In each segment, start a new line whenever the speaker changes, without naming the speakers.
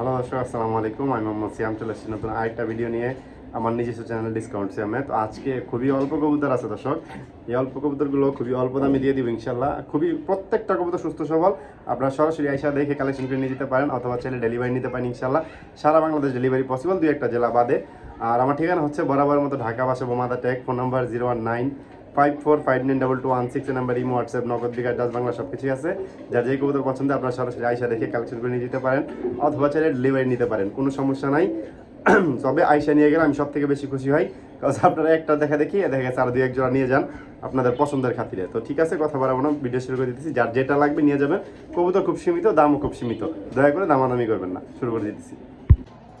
Hello দর্শক আসসালামু আলাইকুম আমি মোহাম্মদ সিয়াম চলে এসেছি নতুন আরেকটা ভিডিও নিয়ে আমার নিজস্ব চ্যানেল ডিসকাউন্ট সিয়ামে তো আজকে খুবই অল্প কবুতর আছে দর্শক এই অল্প কবুতরগুলো খুবই অল্প দামে দিয়ে দিব ইনশাল্লাহ খুবই প্রত্যেকটা কবুতর সুস্থ সবল। আপনারা সরাসরি আইসা দেখে কালেকশন করে নিয়ে যেতে পারেন, অথবা চাইলে ডেলিভারি নিতে পারেন ইনশাল্লাহ সারা বাংলাদেশ ডেলিভারি পসিবল দুই একটা জেলা বাদে। আর আমার ঠিকানা হচ্ছে বরাবর মতো ঢাকা বাসা বোমাদা take phone number zero one nine five four five nine double two one six number imo WhatsApp Nagad bKash ডাস বাংলা সব কিছুই আছে। যার যে কবুতর পছন্দ আপনারা সরাসরি আইসা দেখে কালেকশন করে নিয়ে যেতে পারেন, অথবা চাইলে ডেলিভারি নিতে পারেন, কোনো সমস্যা নাই। তবে আইসা নিয়ে গেলে আমি সব থেকে বেশি খুশি হই, কারণ আপনারা একটা দেখা দেখি, দেখা গেছে আরও দুই এক নিয়ে যান আপনাদের পছন্দের খাতিরে। তো ঠিক আছে, কথা বাড়াবো না ভিডিও শুরু করে দিতেছি। যার যেটা লাগবে নিয়ে যাবেন। কবুতর খুব সীমিত, দামও খুব সীমিত। দয়া করে দামাদামি করবেন না, শুরু করে দিতেছি।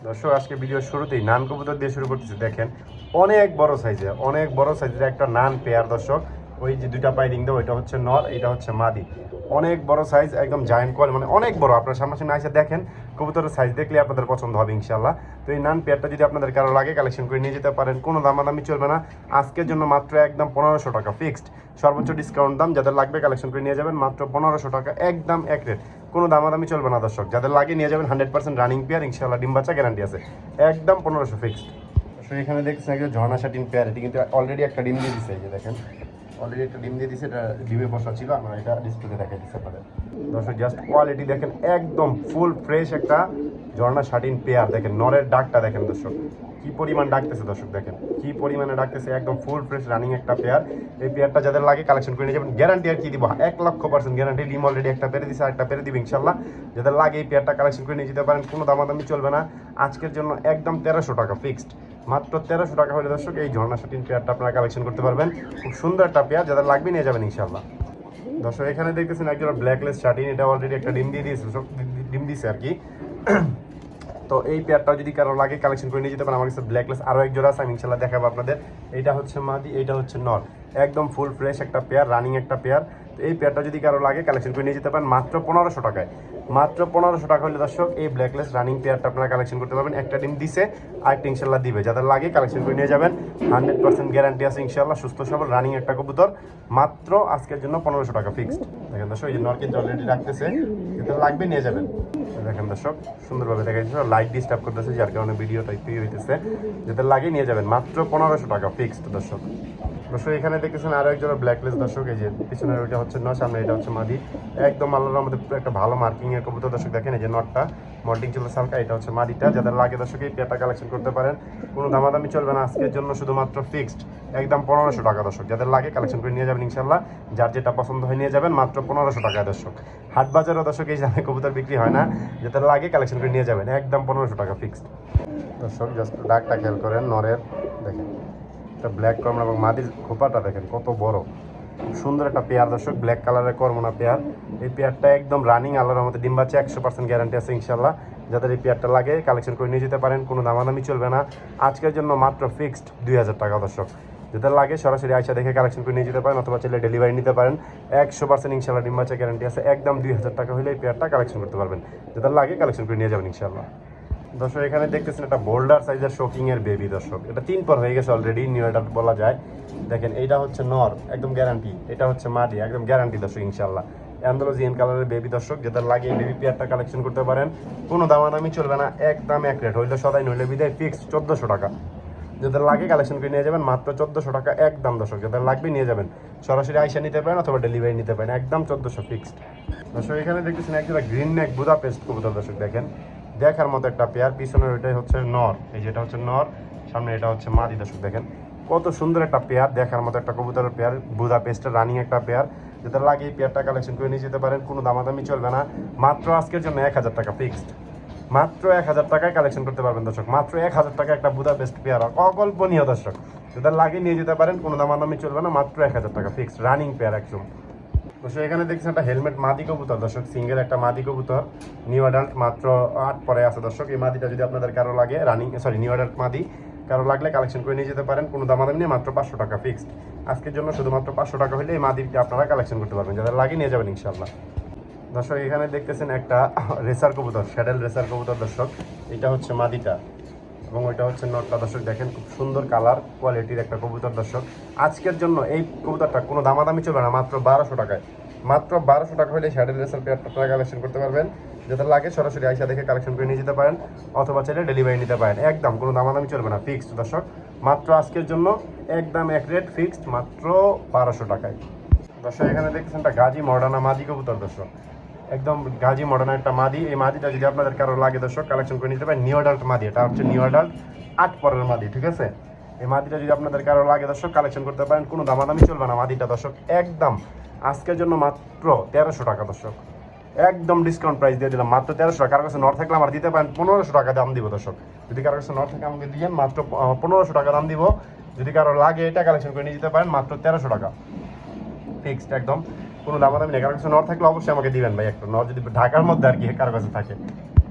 দর্শক, আজকে ভিডিও শুরুতেই নান কবুতর দিয়ে শুরু করতেছি। দেখেন, অনেক বড় সাইজে অনেক বড় সাইজের একটা নান পেয়ার দর্শক। ওই যে দুইটা পাই রিং দেবো, এটা হচ্ছে নর, এটা হচ্ছে মাদি। অনেক বড় সাইজ একদম জায়েন্ট কোয়াল মানে অনেক বড়। আপনার সামনাসামনি এসে দেখেন, কবুতরের সাইজ দেখলে আপনাদের পছন্দ হবে ইনশাল্লাহ তো এই নান পেয়ারটা যদি আপনাদের কারও লাগে কালেকশন করে নিয়ে যেতে পারেন, কোনো দামাদামি চলবে না। আজকের জন্য মাত্র একদম পনেরোশো টাকা ফিক্সড সর্বোচ্চ ডিসকাউন্ট দাম, যাদের লাগবে কালেকশন করে নিয়ে যাবেন, মাত্র পনেরোশো টাকা, একদম এক রেট কোনো দামাদামি চলবে না, দর্শক। যাদের লাগে নিয়ে যাবেন হান্ড্রেড পার্সেন্ট রানিং পেয়ার ইনশাল্লাহ ডিম বাচ্চা গ্যারান্টি আছে। একদম পনেরোশো ফিক্সড এখানে দেখছেন একটা ঝর্ণা শাটিন পেয়ার এটি কিন্তু অলরেডি একটা ডিম দিয়ে দিচ্ছে এই যে দেখেন। অলরেডি একটা ডিম দিয়ে দিছে, এটা ডিমে বসা ছিল, আমরা এটা ডিসপ্লেতে দেখা দিচ্ছে আপনাদের। দর্শক জাস্ট কোয়ালিটি দেখেন, একদম ফুল ফ্রেশ একটা ঝর্ণা শাটিন পেয়ার দেখেন, নরের ডাকটা দেখেন দর্শক। কি পরিমাণ ডাকতেছে দর্শক, দেখেন, কি পরিমাণে ডাকতেছে, একদম ফুল ফ্রেশ রানিং একটা পেয়ার এই পেয়ারটা যাদের লাগে কালেকশন করে নিয়ে যাবেন গ্যারান্টি আর কি দিব? এক লক্ষ পার্সেন্ট গ্যারান্টি ডিম অলরেডি একটা পেরে দিছে একটা পেরে দিবে ইনশাল্লাহ যাদের লাগে এই পেয়ারটা কালেকশন করে নিয়ে যেতে পারেন, কোনো দামাদামি চলবে না। আজকের জন্য একদম তেরোশো টাকা ফিক্সড মাত্র তেরোশো টাকা হলে দর্শক, এই ঝর্ণা শাটিন পেয়ারটা আপনারা কালেকশন করতে পারবেন। খুব সুন্দর একটা পেয়ার, যাদের লাগবে নিয়ে যাবেন ইনশাল্লাহ দর্শক, এখানে দেখতেছেন একজন ব্ল্যাকলেস শাটিন এটা অলরেডি একটা ডিম দিয়ে দিয়েছে ডিম দিয়েছে আর কি। তো এই পেয়ারটাও যদি কারও লাগে কালেকশন করে নিয়ে যেতে পারেন, আমার কাছে ব্ল্যাকলেস আরও এক জোড়া আছে, আমি ইনশাল্লাহ দেখাবো আপনাদের। এইটা হচ্ছে মাদি, এইটা হচ্ছে নর। একদম ফুল ফ্রেশ একটা পেয়ার রানিং একটা পেয়ার। এই পেয়ারটা যদি কারও লাগে কালেকশন করে নিয়ে যেতে পারেন, মাত্র পনেরোশো টাকায়। মাত্র পনেরোশো টাকা হলে দর্শক, এই ব্ল্যাকলেস রানিং পেয়ারটা আপনারা কালেকশন করতে পারবেন। একটা ডিম দিছে আরেকটা ইনশাল্লাহ দিবে। যাদের লাগে কালেকশন করে নিয়ে যাবেন হান্ড্রেড পার্সেন্ট গ্যারান্টি আছে ইনশাল্লাহ সুস্থ, সবল রানিং একটা কবুতর। মাত্র আজকের জন্য পনেরোশো টাকা ফিক্সড দেখেন দর্শক, এই যে নর কিন্তু অলরেডি রাখতেছে যাদের লাগবে, নিয়ে যাবেন। দেখেন দর্শক, সুন্দরভাবে দেখা যাচ্ছে লাইট ডিস্টার্ব করতেছে, যার কারণে ভিডিওটা একটু হইতেছে। যাদের লাগে, নিয়ে যাবেন। মাত্র পনেরোশো টাকা ফিক্সড দর্শক। দর্শক, এখানে দেখতেছেন আরও একজন ব্ল্যাকলেস দর্শক, এই যে পিছনের ওইটা হচ্ছে ন সামনে এটা হচ্ছে মাদি। একদম আল্লাহর আমাদের একটা ভালো মার্কিং এর কবুতর দর্শক দেখেন, এই যে নটটা মল্টিং ছিল সালকা, এটা হচ্ছে মাদিটা। যাদের লাগে দর্শক, এই পেয়ারটা কালেকশন করতে পারেন। কোনো দামাদামি চলবে না, আজকের জন্য শুধুমাত্র ফিক্সড একদম পনেরোশো টাকা দর্শক। যাদের লাগে কালেকশন করে নিয়ে যাবেন ইনশাল্লাহ যার যেটা পছন্দ হয় নিয়ে যাবেন, মাত্র পনেরোশো টাকা দর্শক। হাট বাজারও দর্শক, এই দামে কবুতর বিক্রি হয় না, যাদের লাগে কালেকশন করে নিয়ে যাবেন, একদম পনেরোশো টাকা ফিক্সড দর্শক জাস্ট ডাকটা খেয়াল করেন, নরের, দেখেন। একটা ব্ল্যাক কর্মনা এবং মাদির খোপাটা দেখেন, কত বড়। সুন্দর একটা পেয়ার দর্শক ব্ল্যাক কালারের কর্মনা পেয়ার। এই পেয়ারটা একদম রানিং আল্লাহর মধ্যে ডিম বাচ্চা, একশো পার্সেন্ট গ্যারান্টি আছে ইনশাল্লাহ যাদের এই পেয়ারটা লাগে কালেকশন করে নিয়ে যেতে পারেন, কোনো দামাদামি চলবে না। আজকের জন্য মাত্র ফিক্সড দুই হাজার টাকা দর্শক। যাদের লাগে, সরাসরি আইসা দেখে কালেকশন করে নিয়ে যেতে পারেন, অথবা চাইলে ডেলিভারি নিতে পারেন। একশো পার্সেন্ট ইনশাল্লাহ ডিম বাচ্চা গ্যারান্টি আছে। একদম দুই হাজার টাকা হলে এই পেয়ারটা কালেকশন করতে পারবেন। যাদের লাগে কালেকশন করে নিয়ে যাবেন ইনশাল্লাহ দর্শক, এখানে দেখতেছেন একটা বোল্ডার সাইজের শোকিং এর বেবি দর্শক। এটা তিন পর হয়ে গেছে অলরেডি নিউ এটা বলা যায়। দেখেন, এইটা হচ্ছে নর, একদম গ্যারান্টি এটা হচ্ছে মাটি, একদম গ্যারান্টি দর্শক ইনশাল্লাহ অ্যান্ডোলজিয়ান কালারের বেবি দর্শক যাদের লাগে বেবি পেয়ারটা কালেকশন করতে পারেন, কোনো দামাদামি চলবে না, একদম এক রেট হইলে সদাই নইলে বিদায় ফিক্সড চোদ্দোশো টাকা। যাদের লাগে কালেকশন করে নিয়ে যাবেন, মাত্র চোদ্দোশো টাকা, একদম দর্শক যাদের লাগবে নিয়ে যাবেন। সরাসরি আইসা নিতে পারেন অথবা ডেলিভারি নিতে পারেন, একদম চোদ্দোশো ফিক্সড দর্শক, এখানে দেখতেছেন একজোড়া গ্রিন নেক বুদা পেস্ট কবুতর দর্শক, দেখেন। দেখার মতো একটা পেয়ার, পিছনের ওইটাই হচ্ছে নর। এই যেটা হচ্ছে নর, সামনে এটা হচ্ছে মাদি দর্শক, দেখেন। কত সুন্দর একটা পেয়ার, দেখার মতো একটা কবুতরের পেয়ার বুদা পেস্টের রানিং একটা পেয়ার। যেটা লাগে এই পেয়ারটা কালেকশন করে নিয়ে যেতে পারেন, কোনো দামাদামি চলবে না। মাত্র আজকের জন্য এক হাজার টাকা ফিক্সড মাত্র এক হাজার টাকায় কালেকশন করতে পারবেন দর্শক, মাত্র এক হাজার টাকা একটা বুদা বেস্ট পেয়ার, অকল্পনীয় দর্শক। যাদের লাগে নিয়ে যেতে পারেন, কোনো দামাদামি চলবে না, মাত্র এক হাজার টাকা ফিক্সড রানিং পেয়ার একদম। দর্শক এখানে দেখছেন একটা হেলমেট মাদি কবুতর, দর্শক, সিঙ্গেল একটা মাদি কবুতর, নিউ অ্যাডাল্ট মাত্র আট পরে আছে, দর্শক। এই মাদিটা যদি আপনাদের কারও লাগে রানিং সরি নিউ অ্যাডাল্ট মাদি কারও লাগলে কালেকশন করে নিয়ে যেতে পারেন, কোনো দামাদামি নিয়ে মাত্র পাঁচশো টাকা ফিক্সড আজকের জন্য শুধুমাত্র পাঁচশো টাকা হলে এই মাদিটা আপনারা কালেকশন করতে পারবেন, যাদের লাগে নিয়ে যাবেন ইনশাল্লাহ দর্শক, এখানে দেখতেছেন একটা রেসার কবুতর শ্যাডেল রেসার কবুতর, দর্শক। এটা হচ্ছে মাদিটা। এবং ওইটা হচ্ছে নটটা দর্শক, দেখেন খুব সুন্দর কালার কোয়ালিটির একটা কবুতর দর্শক। আজকের জন্য এই কবুতরটা কোনো দামাদামি চলবে না, মাত্র বারোশো টাকায়। মাত্র বারোশো টাকা হলে শাড়ির রেসাল পেয়ারটা কালেকশন করতে পারবেন। যেটা লাগে সরাসরি আইসা দেখে কালেকশন করে নিয়ে যেতে পারেন, অথবা চাইলে ডেলিভারি নিতে পারেন। একদম, কোনো দামাদামি চলবে না ফিক্সড দর্শক। মাত্র আজকের জন্য একদম এক রেট ফিক্সড মাত্র বারোশো টাকায়। দর্শক, এখানে দেখতেছেন একটা গাজী মডার্না মাদি কবুতর দর্শক। একদম গাজী মডার্ন একটা মাদি। এই মাদিটা যদি আপনাদের কারও লাগে দর্শক কালেকশন করে নিতে পারেন। নিউ অ্যাডাল্ট মাদি, এটা হচ্ছে নিউ অ্যাডাল্ট আট পরের মাদি, ঠিক আছে? এই মাদিটা যদি আপনাদের কারও লাগে দর্শক কালেকশন করতে পারেন, কোনো দামাদামি চলবে না মাদিটা দর্শক, একদম। আজকের জন্য মাত্র তেরোশো টাকা দর্শক। একদম ডিসকাউন্ট প্রাইস দিয়ে দিলাম, মাত্র তেরোশো টাকা। কারও কাছে নর থাকলে আমার দিতে পারেন, পনেরোশো টাকা দাম দিব দর্শক। যদি কারও কাছে নর থাকে, আমাকে দিয়ে মাত্র পনেরোশো টাকা দাম দিব। যদি কারও লাগে এটা কালেকশন করে নিয়ে যেতে পারেন, মাত্র তেরোশো টাকা। ফিক্সড একদম। কোনো দামাদামি নেই কারও কাছে নর থাকলে অবশ্যই আমাকে দিবেন ভাই, একটু নর যদি ঢাকার মধ্যে আর কি কারও কাছে থাকে।